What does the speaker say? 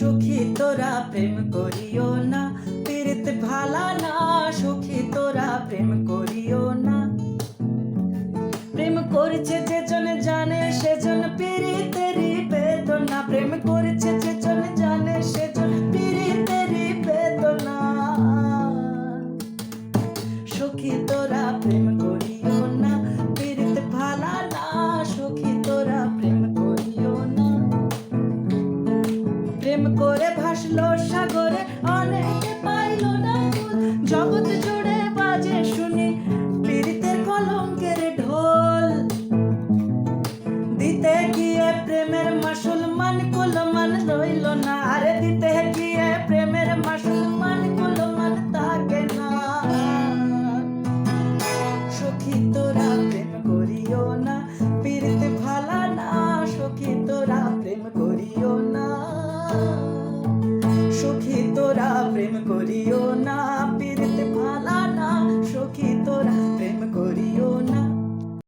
তোরা প্রেম করিও না, পীড়িত ভালা না, সুখী তোরা প্রেম করিও না। প্রেম করেছে যে জন জানে সেজন পীড়িতেরই বেদনা। প্রেম করেছে যে জন জানে, সেজন পীড়িতেরই বেদনা। সুখী তোরা প্রেম প্রেম করে ভাসলো সাগরে, অনেকে পাইল না। জগৎ জুড়ে বাজে শুনি পীড়িতের কলঙ্কের ঢোল দিতে গিয়ে প্রেমের মাসুল মান কুল মান রইল না আরে দিতে body or